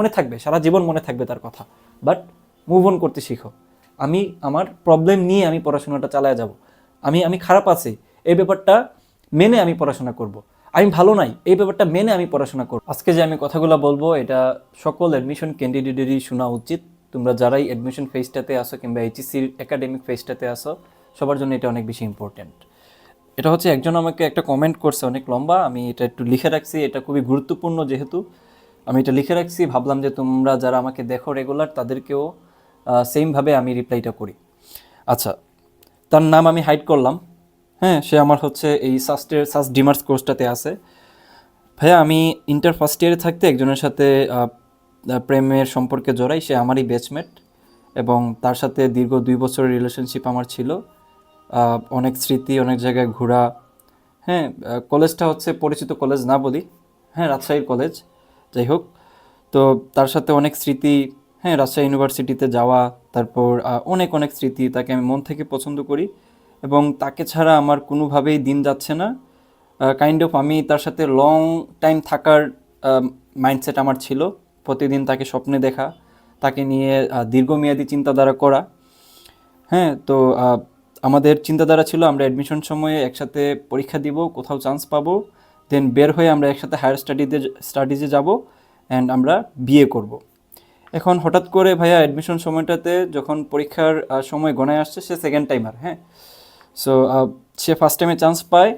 মনে থাকবে, সারা জীবন মনে থাকবে তার কথা। বাট মুভ অন করতে শিখো। আমি আমার প্রবলেম নিয়ে আমি পড়াশোনাটা চালায় যাব। আমি আমি খারাপ আছি, এই ব্যাপারটা মেনে আমি পড়াশোনা করব। আমি ভালো নাই, এই ব্যাপারটা মেনে আমি পড়াশোনা করব। আজকে যে আমি কথাগুলো বলব, এটা সকল অ্যাডমিশন ক্যান্ডিডেটেরই শোনা উচিত। তোমরা যারাই অ্যাডমিশন ফেজটাতে আসো কিংবা এইচএসসির একাডেমিক ফেজটাতে আসো সবার জন্য এটা অনেক বেশি ইম্পর্ট্যান্ট এটা হচ্ছে একজন আমাকে একটা কমেন্ট করছে, অনেক লম্বা। আমি এটা একটু লিখে রাখছি, এটা খুবই গুরুত্বপূর্ণ যেহেতু। আমি এটা লিখে রাখছি, ভাবলাম যে তোমরা যারা আমাকে দেখো রেগুলার তাদেরকেও সেমভাবে আমি রিপ্লাইটা করি। আচ্ছা তার নাম আমি হাইড করলাম। হ্যাঁ সে আমার হচ্ছে এই সাস্টের সাস ডিমার্স কোর্সটাতে আছে। ভাইয়া, আমি ইন্টার ফার্স্ট ইয়ারে থাকতে একজনের সাথে প্রেমের সম্পর্কে জড়াই, সে আমারই ব্যাচমেট এবং তার সাথে দীর্ঘ দুই বছরের রিলেশনশিপ আমার ছিল। অনেক স্মৃতি, অনেক জায়গায় ঘোরা। হ্যাঁ কলেজটা হচ্ছে পরিচিত কলেজ না বলি। হ্যাঁ রাজশাহীর কলেজ যাই হোক, তো তার সাথে অনেক স্মৃতি হ্যাঁ রাজশাহী ইউনিভার্সিটিতে যাওয়া, তারপর অনেক অনেক স্মৃতি তাকে আমি মন থেকে পছন্দ করি এবং তাকে ছাড়া আমার কোনোভাবেই দিন যাচ্ছে না। কাইন্ড অফ আমি তার সাথে লং টাইম থাকার মাইন্ডসেট আমার ছিল। প্রতিদিন তাকে স্বপ্নে দেখা, তাকে নিয়ে দীর্ঘমেয়াদী চিন্তাধারা করা। হ্যাঁ তো আমাদের চিন্তাধারা ছিল আমরা অ্যাডমিশন সময়ে একসাথে পরীক্ষা দিব, কোথাও চান্স পাবো। দেন বের হয়ে আমরা একসাথে হায়ার স্টাডিতে স্টাডিজে যাব অ্যান্ড আমরা বিয়ে করব। এখন হঠাৎ করে ভাইয়া অ্যাডমিশন সময়টাতে যখন পরীক্ষার সময় গণায় আসছে, সে সেকেন্ড টাইমার হ্যাঁ? সো সে ফার্স্ট টাইমে চান্স পায়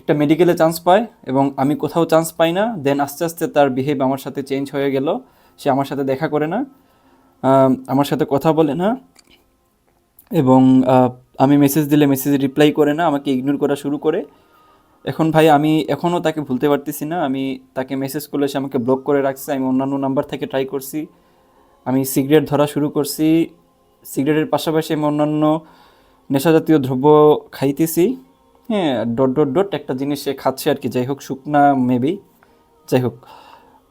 একটা মেডিকেলে চান্স পায় এবং আমি কোথাও চান্স পাই না। দেন আস্তে আস্তে তার বিহেভ আমার সাথে চেঞ্জ হয়ে গেল। সে আমার সাথে দেখা করে না আমার সাথে কথা বলে না এবং আমি মেসেজ দিলে মেসেজ রিপ্লাই করে না, আমাকে ইগনোর করা শুরু করে। এখন ভাই আমি এখনও তাকে ভুলতে পারতেছি না। আমি তাকে মেসেজ করলে, সে আমাকে ব্লক করে রাখছে। আমি অন্যান্য নাম্বার থেকে ট্রাই করছি। আমি সিগারেট ধরা শুরু করছি। সিগারেটের পাশাপাশি আমি অন্যান্য নেশাজাতীয় দ্রব্য খাইতেছি। হ্যাঁ ডট ডট ডট একটা জিনিস সে খাচ্ছে আর কি। যাই হোক, শুকনা মেবি যাই হোক।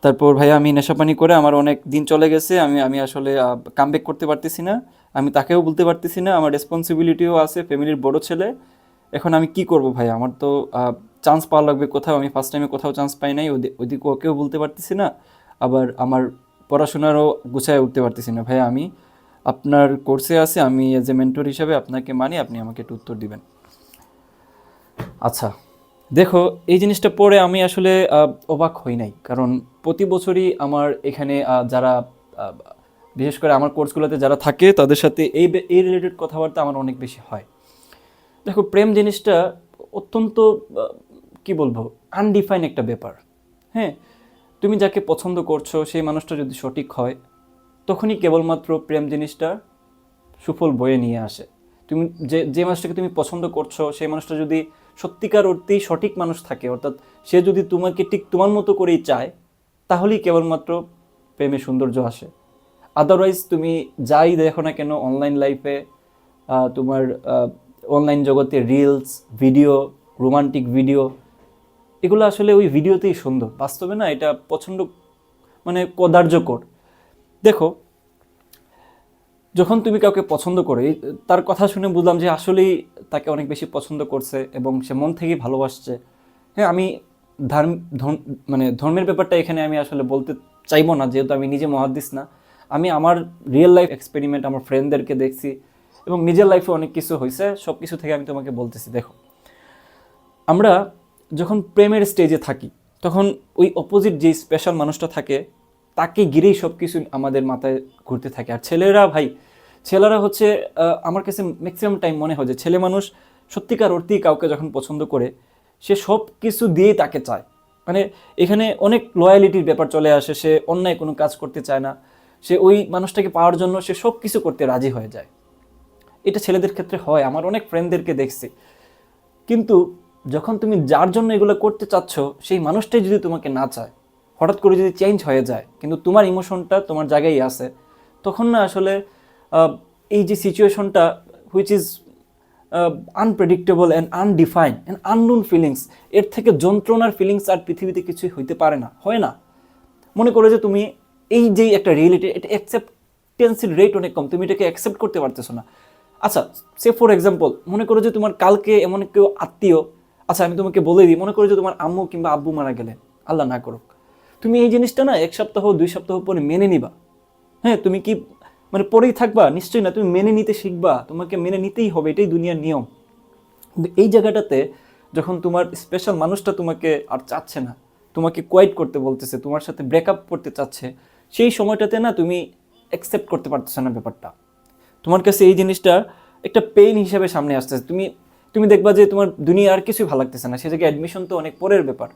তারপর ভাই আমি নেশাপানি করে আমার অনেক দিন চলে গেছে। আমি আমি আসলে কামব্যাক করতে পারতেছি না। আমি তাকেও বলতে পারতেছি না। আমার রেসপন্সিবিলিটিও আছে ফ্যামিলির বড় ছেলে। এখন আমি কি করব ভাই? আমার তো চান্স পাওয়া লাগবে কোথাও। আমি ফার্স্ট টাইমে কোথাও চান্স পাই নাই। ওদি- ওদিকে ওকেও বলতে পারতেছি না। আবার আমার পড়াশোনারও গুছায় উঠতে পারতেছি না। ভাই, আমি আপনার কোর্সে আছে। আমি এজ এ মেন্টর হিসাবে আপনাকে মানি, আপনি আমাকে একটু উত্তর দিবেন। আচ্ছা দেখো, এই জিনিসটা পড়ে আমি আসলে অবাক হই নাই। কারণ প্রতি বছরই আমার এখানে যারা বিশেষ করে আমার কোর্সগুলোতে যারা থাকে, তাদের সাথে এই এই রিলেটেড কথাবার্তা আমার অনেক বেশি হয়। দেখো, প্রেম জিনিসটা অত্যন্ত কি বলব আনডিফাইন একটা ব্যাপার। হ্যাঁ তুমি যাকে পছন্দ করছ, সেই মানুষটা যদি সঠিক হয়, তখনই কেবলমাত্র প্রেম জিনিসটা সুফল বয়ে নিয়ে আসে। তুমি যে যে মানুষটাকে তুমি পছন্দ করছ, সেই মানুষটা যদি সত্যিকার অর্থেই সঠিক মানুষ থাকে, অর্থাৎ সে যদি তোমাকে ঠিক তোমার মতো করেই চায়, তাহলেই কেবলমাত্র প্রেমে সৌন্দর্য আসে। আদারওয়াইজ তুমি যাই দেখো না কেন অনলাইন লাইফে তোমার অনলাইন জগতে রিলস ভিডিও রোমান্টিক ভিডিও এগুলো আসলে ওই ভিডিওতেই সুন্দর। বাস্তবে না, এটা পছন্দ মানে কদার্যকর দেখো, যখন তুমি কাউকে পছন্দ করো তার কথা শুনে বুঝলাম যে আসলেই তাকে অনেক বেশি পছন্দ করছে এবং সে মন থেকেই ভালোবাসছে। হ্যাঁ আমি ধর্ম মানে ধর্মের ব্যাপারটা এখানে আমি আসলে বলতে চাইব না, যেহেতু আমি নিজে মহাদ্দিস না। আমি আমার রিয়েল লাইফ এক্সপেরিমেন্ট আমার ফ্রেন্ডদেরকে দেখছি। এবং নিজের লাইফে অনেক কিছু হয়েছে সব কিছু থেকে আমি তোমাকে বলতেছি, দেখো। আমরা যখন প্রেমের স্টেজে থাকি, তখন ওই অপোজিট যে স্পেশাল মানুষটা থাকে, তাকে ঘিরেই সব কিছু আমাদের মাথায় ঘুরতে থাকে। আর ছেলেরা, ভাই, ছেলেরা হচ্ছে আমার কাছে ম্যাক্সিমাম টাইম মনে হয় যে ছেলে মানুষ সত্যিকার অর্থেই কাউকে যখন পছন্দ করে, সে সব কিছু দিয়েই তাকে চায়। মানে এখানে অনেক লয়ালিটির ব্যাপার চলে আসে, সে অন্যায় কোনো কাজ করতে চায় না। সে ওই মানুষটাকে পাওয়ার জন্য সে সব কিছু করতে রাজি হয়ে যায়। এটা ছেলেদের ক্ষেত্রে হয়, আমার অনেক ফ্রেন্ডদেরকে দেখছি। কিন্তু যখন তুমি যার জন্য এগুলো করতে চাচ্ছ, সেই মানুষটাই যদি তোমাকে না চায়, হঠাৎ করে যদি চেঞ্জ হয়ে যায়, কিন্তু তোমার ইমোশনটা তোমার জায়গায় আছে, তখন না আসলে এই যে সিচুয়েশনটা which is unpredictable and undefine and unknown feelings এর থেকে যন্ত্রণার ফিলিংস আর পৃথিবীতে কিছুই হইতে পারে না, হয় না। মনে করো যে তুমি এই যে একটা রিয়েলিটি এটা অ্যাকসেপ্টেন্সির রেট অনেক কম, তুমি এটাকে অ্যাকসেপ্ট করতে পারতেছো না। আচ্ছা সে ফর এক্সাম্পল মনে করো যে তোমার কালকে এমন কেউ আত্মীয় আচ্ছা আমি তোমাকে বলে দিই, মনে করো যে তোমার আম্মু কিংবা আব্বু মারা গেলেন, আল্লাহ না করুক। তুমি এই জিনিসটা না এক সপ্তাহ, দুই সপ্তাহ পরে মেনে নিবা। হ্যাঁ তুমি কি মানে পরেই থাকবা? নিশ্চয়ই না, তুমি মেনে নিতে শিখবা, তোমাকে মেনে নিতেই হবে, এটাই দুনিয়ার নিয়ম। এই জায়গাটাতে যখন তোমার স্পেশাল মানুষটা তোমাকে আর চাচ্ছে না, তোমাকে কোয়াইট করতে বলতেছে, তোমার সাথে ব্রেকআপ করতে চাচ্ছে, সেই সময়টাতে না তুমি অ্যাকসেপ্ট করতে পারতেছো না ব্যাপারটা। তোমার কাছে এই জিনিসটা একটা পেইন হিসেবে সামনে আসতেছে। তুমি তুমি দেখবা যে তোমার দুনিয়া আর কিছুই ভালো লাগতেছে না। সে জায়গায় অ্যাডমিশন তো অনেক পরের ব্যাপার।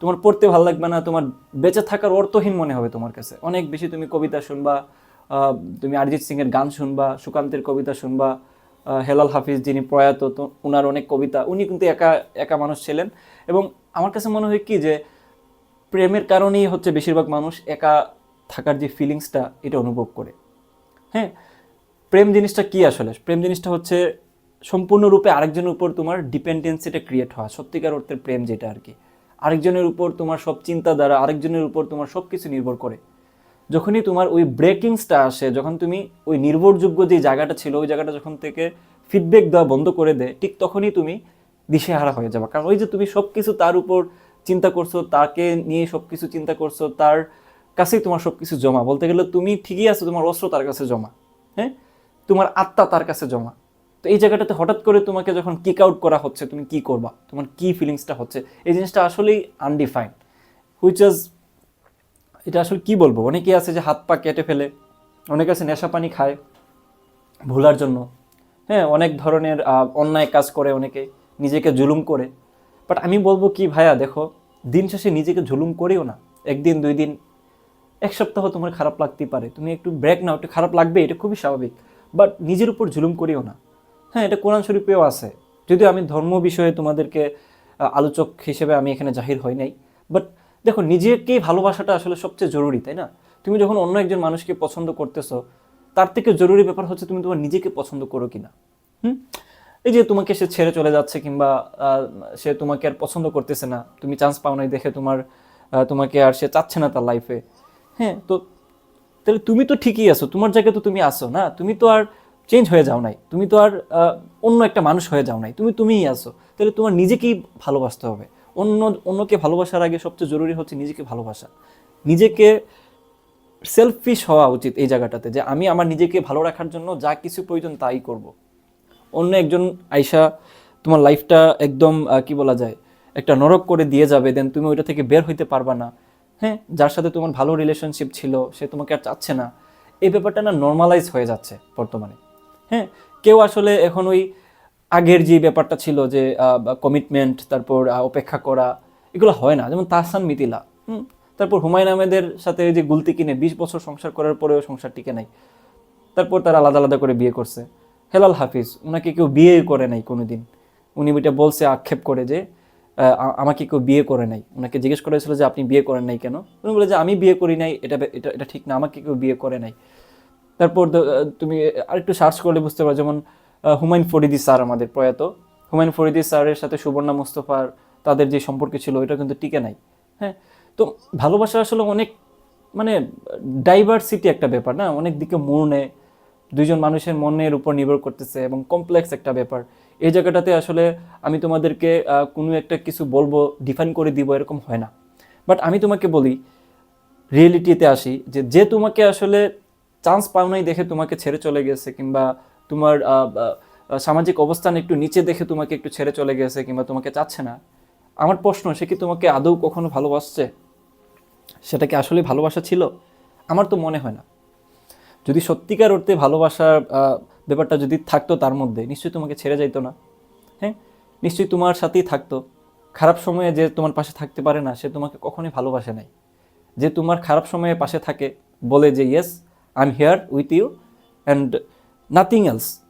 তোমার পড়তে ভালো লাগবে না, তোমার বেঁচে থাকার অর্থহীন মনে হবে তোমার কাছে। অনেক বেশি তুমি কবিতা শুনবা তুমি অরিজিৎ সিং এর গান শুনবা, সুকান্তের কবিতা শুনবা হেলাল হাফিজ যিনি প্রয়াত, তো ওনার অনেক কবিতা। উনি কিন্তু একা একা মানুষ ছিলেন। এবং আমার কাছে মনে হয় কি যে প্রেমের কারণেই হচ্ছে বেশিরভাগ মানুষ একা থাকার যে ফিলিংসটা এটা অনুভব করে। হ্যাঁ? প্রেম জিনিসটা কি আসলে? প্রেম জিনিসটা হচ্ছে সম্পূর্ণরূপে আরেকজনের উপর তোমার ডিপেন্ডেন্সিটা ক্রিয়েট হওয়া, সত্যিকার অর্থের প্রেম যেটা আর কি আরেকজনের উপর তোমার সব চিন্তা দ্বারা আরেকজনের উপর তোমার সব কিছু নির্ভর করে। যখনই তোমার ওই ব্রেকিংসটা আসে, যখন তুমি ওই নির্ভরযোগ্য যে জায়গাটা ছিল, ওই জায়গাটা যখন থেকে ফিডব্যাক দেওয়া বন্ধ করে দেয়, ঠিক তখনই তুমি দিশেহারা হয়ে যাবে। কারণ ওই যে তুমি সব কিছু তার উপর চিন্তা করছ, তাকে নিয়ে সব কিছু চিন্তা করছ, তার কাছেই তোমার সব কিছু জমা। বলতে গেলে তুমি ঠিকই আছো, তোমার অস্ত্র তার কাছে জমা। হ্যাঁ? তোমার আত্মা তার কাছে জমা। তো এই জায়গাটাতে হঠাৎ করে তোমাকে যখন কিক আউট করা হচ্ছে, তুমি কি করবা? তোমার কি ফিলিংসটা হচ্ছে? এই জিনিসটা আসলেই আনডিফাইন্ড হুইচ ইজ এটা আসলে কি বলব? অনেকেই আছে যে হাত পা কেটে ফেলে, অনেকে আছে নেশা পানি খায় ভোলার জন্য। হ্যাঁ অনেক ধরনের অন্যায় কাজ করে অনেকে, নিজেকে জুলুম করে। বাট আমি বলব কি ভাইয়া, দেখো, দিন শেষে নিজেকে জুলুম করিও না। একদিন, দুই দিন, এক সপ্তাহ তোমার খারাপ লাগতেই পারে। তুমি একটু ব্রেক নাও, একটু খারাপ লাগবে, এটা খুবই স্বাভাবিক। বাট নিজের উপর জুলুম করিও না। হ্যাঁ এটা কোরআন শরীফেও আছে। যদিও আমি ধর্ম বিষয়ে তোমাদেরকে আলোচক হিসেবে আমি এখানে জাহির হই নাই। বাট দেখো, নিজেকেই ভালোবাসাটা আসলে সবচেয়ে জরুরি, তাই না? তুমি যখন অন্য একজন মানুষকে পছন্দ করতেছো, তার থেকে জরুরি ব্যাপার হচ্ছে তুমি তোমার নিজেকে পছন্দ করো কিনা। হুম? এই যে তোমাকে সে ছেড়ে চলে যাচ্ছে কিংবা সে তোমাকে আর পছন্দ করতেছে না, তুমি চান্স পাও নাই দেখে তোমার তোমাকে আর সে চাচ্ছে না তার লাইফে হ্যাঁ তো তাহলে তুমি তো ঠিকই আছো, তোমার জায়গায় তো তুমি আসো না? তুমি তো আর চেঞ্জ হয়ে যাও নাই, তুমি তো আর অন্য একটা মানুষ হয়ে যাও নাই, তুমি তুমিই আছো। তাহলে তোমার নিজেকেই ভালোবাসতে হবে। অন্য, অন্যকে ভালোবাসার আগে সবচেয়ে জরুরি হচ্ছে নিজেকে ভালোবাসা। নিজেকে সেলফিশ হওয়া উচিত এই জায়গাটাতে, যে আমি আমার নিজেকে ভালো রাখার জন্য যা কিছু প্রয়োজন তাই করব। অন্য একজন আয়সা তোমার লাইফটা একদম কি বলা যায়, একটা নরক করে দিয়ে যাবে দেন তুমি ওইটা থেকে বের হইতে পারবা না। হ্যাঁ যার সাথে তোমার ভালো রিলেশনশিপ ছিল, সে তোমাকে আর চাচ্ছে না। এই ব্যাপারটা না নর্মালাইজ হয়ে যাচ্ছে বর্তমানে। হ্যাঁ কেউ আসলে এখন ওই আগের যে ব্যাপারটা ছিল যে কমিটমেন্ট তারপর অপেক্ষা করা, এগুলো হয় না। যেমন তাহসান মিতিলা, হুম, তারপর হুমায়ুন আহমেদের সাথে যে গুলতি কিনে বিশ বছর সংসার করার পরেও সংসার টিকে নাই। তারপর তারা আলাদা আলাদা করে বিয়ে করছে। হেলাল হাফিজ ওনাকে কেউ বিয়ে করে নাই কোনোদিন। উনি এটা বলছে, আক্ষেপ করে যে আমাকে কেউ বিয়ে করে নাই। ওনাকে জিজ্ঞেস করা হয়েছিল যে, আপনি বিয়ে করেন নাই কেন? উনি বলে যে, আমি বিয়ে করি নাই, এটা এটা এটা ঠিক না, আমাকে কেউ বিয়ে করে নাই। তারপর তুমি আরেকটু সার্চ করলে বুঝতে পারো, যেমন হুমায়ুন ফরিদি স্যার আমাদের প্রয়াত। হুমায়ুন ফরিদি স্যারের সাথে সুবর্ণা মুস্তফার তাদের যে সম্পর্ক ছিল, ওইটা কিন্তু টিকে নাই। হ্যাঁ? তো ভালোবাসা আসলে অনেক মানে ডাইভার্সিটি একটা ব্যাপার, না? অনেক দিকে মোড় নেয়। মানুষের মনের উপর নির্ভর করতেছে এবং কমপ্লেক্স একটা ব্যাপার। এই জায়গাটাতে আসলে আমি তোমাদেরকে কোনো একটা কিছু বলব ডিফাইন করে দিব, এরকম হয় না। বাট আমি তোমাকে বলি রিয়েলিটিতে আসি, যে যে তোমাকে আসলে চান্স পাও নাই দেখে তোমাকে ছেড়ে চলে গেছে, কিংবা তোমার সামাজিক অবস্থান একটু নিচে দেখে তোমাকে একটু ছেড়ে চলে গেছে, কিংবা তোমাকে চাচ্ছে না, আমার প্রশ্ন, সে কি তোমাকে আদৌ কখনো ভালোবাসছে? সেটা কি আসলে ভালোবাসা ছিল? আমার তো মনে হয় না। যদি সত্যিকার অর্থে ভালোবাসার ব্যাপারটা যদি থাকতো তার মধ্যে, নিশ্চয়ই তোমাকে ছেড়ে যাইতো না। হ্যাঁ? নিশ্চয়ই তোমার সাথেই থাকতো। খারাপ সময়ে যে তোমার পাশে থাকতে পারে না, সে তোমাকে কখনোই ভালোবাসে নাই। যে তোমার খারাপ সময়ে পাশে থাকে, বলে যে yes I am here with you and nothing else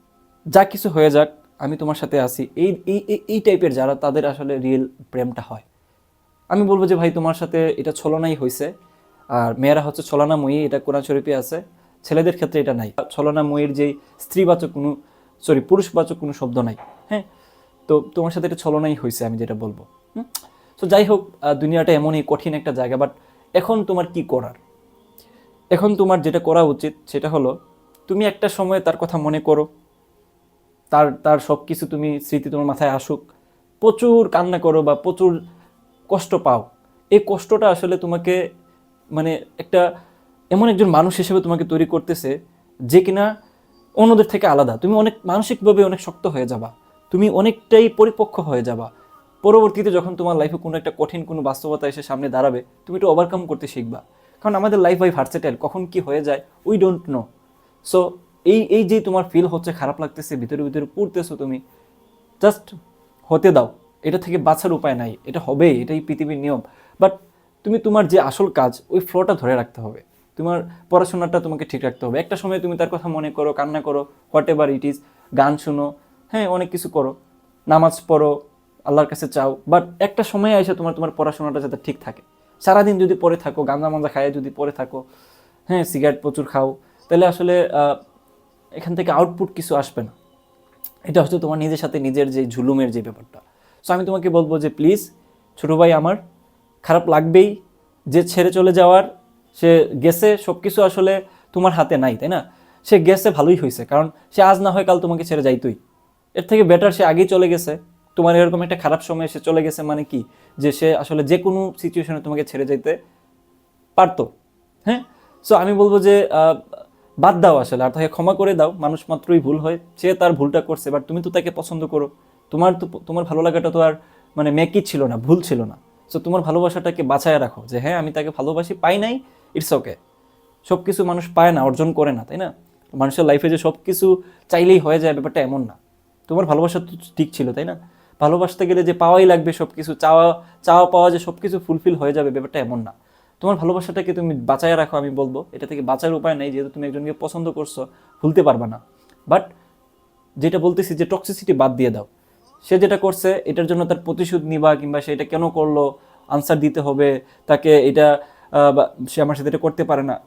যা কিছু হয়ে যাক, আমি তোমার সাথে আছি। এই এই, এই- টাইপের যারা, তাদের আসলে রিয়েল প্রেমটা হয়। আমি বলব যে, ভাই, তোমার সাথে এটা ছলনাই হয়েছে আর মেয়েরা হচ্ছে ছলনাময়ী, এটা কোরআন শরীফে আছে। ছেলেদের ক্ষেত্রে এটা নাই। ছলনাময়ীর যেই স্ত্রীবাচক কোনো সরি পুরুষবাচক কোনো শব্দ নাই হ্যাঁ? তো তোমার সাথে এটা ছলনাই হয়েছে আমি যেটা বলব তো যাই হোক দুনিয়াটা এমনই কঠিন একটা জায়গা বাট এখন তোমার কি করার? এখন তোমার যেটা করা উচিত সেটা হলো, তুমি একটা সময় তার কথা মনে করো, তার তার সব কিছু তুমি স্মৃতি তোমার মাথায় আসুক, প্রচুর কান্না করো বা প্রচুর কষ্ট পাও, এই কষ্টটা আসলে তোমাকে মানে একটা এমন একজন মানুষ হিসেবে তোমাকে তৈরি করতেছে যে কিনা অন্যদের থেকে আলাদা। তুমি অনেক মানসিকভাবে অনেক শক্ত হয়ে যাবা। তুমি অনেকটাই পরিপক্ক হয়ে যাবা। পরবর্তীতে যখন তোমার লাইফে কোনো একটা কঠিন, কোনো বাস্তবতা এসে সামনে দাঁড়াবে, তুমি একটু ওভারকাম করতে শিখবা। কারণ আমাদের লাইফ বাই ভার্সেটাইল কখন কি হয়ে যায় উই ডোন্ট নো সো এই এই যে তোমার ফিল হচ্ছে, খারাপ লাগতেছে, ভিতরে ভিতরে পড়তেছো তুমি জাস্ট হতে দাও। এটা থেকে বাঁচার উপায় নাই। এটা হবেই, এটাই পৃথিবীর নিয়ম। বাট তুমি তোমার যে আসল কাজ, ওই ফ্লোটা ধরে রাখতে হবে। তোমার পড়াশোনাটা তোমাকে ঠিক রাখতে হবে। একটা সময় তুমি তার কথা মনে করো, কান্না করো হোয়াট এভার ইট ইজ গান শুনো হ্যাঁ অনেক কিছু করো, নামাজ পড়ো, আল্লাহর কাছে চাও বাট একটা সময় এসে তোমার তোমার পড়াশোনাটা যাতে ঠিক থাকে। সারাদিন যদি পড়ে থাকো, গাঁজা মাজা খায় যদি পড়ে থাকো হ্যাঁ সিগারেট প্রচুর খাও, তাহলে আসলে এখান থেকে আউটপুট কিছু আসবে না। এটা হচ্ছে তোমার নিজের সাথে নিজের যে ঝুলুমের যে ব্যাপারটা। সো আমি তোমাকে বলব যে প্লিজ ছোটো ভাই আমার, খারাপ লাগবেই, যে ছেড়ে চলে যাওয়ার সে গেছে সব কিছু আসলে তোমার হাতে নাই, তাই না? সে গেছে, ভালোই হয়েছে কারণ সে আজ না হয় কাল তোমাকে ছেড়ে যাইতোই। এর থেকে বেটার সে আগেই চলে গেছে। তোমার এরকম একটা খারাপ সময় সে চলে গেছে মানে কি? যে সে আসলে যে কোনো সিচুয়েশনে তোমাকে ছেড়ে যাইতে পারতো হ্যাঁ? সো আমি বলব যে বাদ দাও আসলে, আর তাকে ক্ষমা করে দাও। মানুষ মাত্রই ভুল হয়, সে তার ভুলটা করছে বাট তুমি তো তাকে পছন্দ করো। তোমার তো, তোমার ভালো লাগাটা তো আর মানে মেকি ছিল না, ভুল ছিল না। সো তোমার ভালোবাসাটাকে বাঁচায় রাখো, যে হ্যাঁ আমি তাকে ভালোবাসি, পাই নাই ইটস ওকে সব কিছু মানুষ পায় না, অর্জন করে না, তাই না? মানুষের লাইফে যে সব কিছু চাইলেই হয়ে যায়, ব্যাপারটা এমন না। তোমার ভালোবাসা তো ঠিক ছিল, তাই না? ভালোবাসতে গেলে যে পাওয়াই লাগবে সব কিছু চাওয়া চাওয়া পাওয়া যে সব কিছু ফুলফিল হয়ে যাবে, ব্যাপারটা এমন না। তোমার ভালোবাসাটাকে তুমি বাঁচায় রাখো, আমি বলব। এটা থেকে বাঁচার উপায় নেই, যেহেতু তুমি একজনকে পছন্দ করছ, ভুলতে পারবা না। বাট যেটা বলতেছি যে টক্সিসিটি বাদ দিয়ে দাও। সে যেটা করছে, এটার জন্য তার প্রতিশোধ নিবা, কিংবা সে এটা কেন করল আনসার দিতে হবে, তাকে এটা সে আমার সাথে এটা করতে পারে না।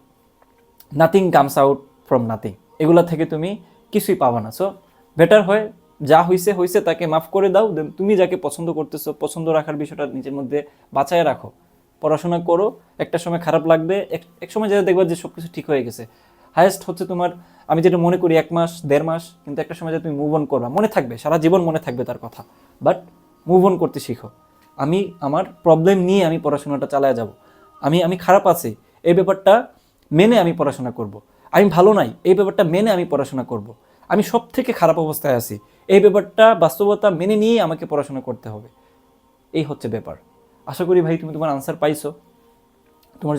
Nothing comes out from nothing এগুলা থেকে তুমি কিছুই পাবা না। সো বেটার হয় যা হইছে হইছে, তাকে মাফ করে দাও। দেন তুমি যাকে পছন্দ করতেছো, পছন্দ রাখার বিষয়টা নিজের মধ্যে বাঁচায় রাখো। পড়াশোনা করো, একটা সময় খারাপ লাগবে, এক- এক সময় যেটা দেখবা যে সব কিছু ঠিক হয়ে গেছে। হায়েস্ট হচ্ছে তোমার, আমি যেটা মনে করি, এক মাস, দেড় মাস, কিন্তু একটা সময় যে তুমি মুভ অন করবা, মনে থাকবে, সারা জীবন মনে থাকবে তার কথা। বাট মুভ অন করতে শিখো। আমি, আমার প্রবলেম নিয়ে আমি পড়াশোনাটা চালায় যাব। আমি আমি খারাপ আছি, এই ব্যাপারটা মেনে আমি পড়াশোনা করব। আমি ভালো নাই, এই ব্যাপারটা মেনে আমি পড়াশোনা করব। আমি সব থেকে খারাপ অবস্থায় আছি, এই ব্যাপারটা বাস্তবতা মেনে নিয়েই আমাকে পড়াশোনা করতে হবে এই হচ্ছে ব্যাপার আশা করি ভাই তুমি তোমার আনসার পাইছো তোমার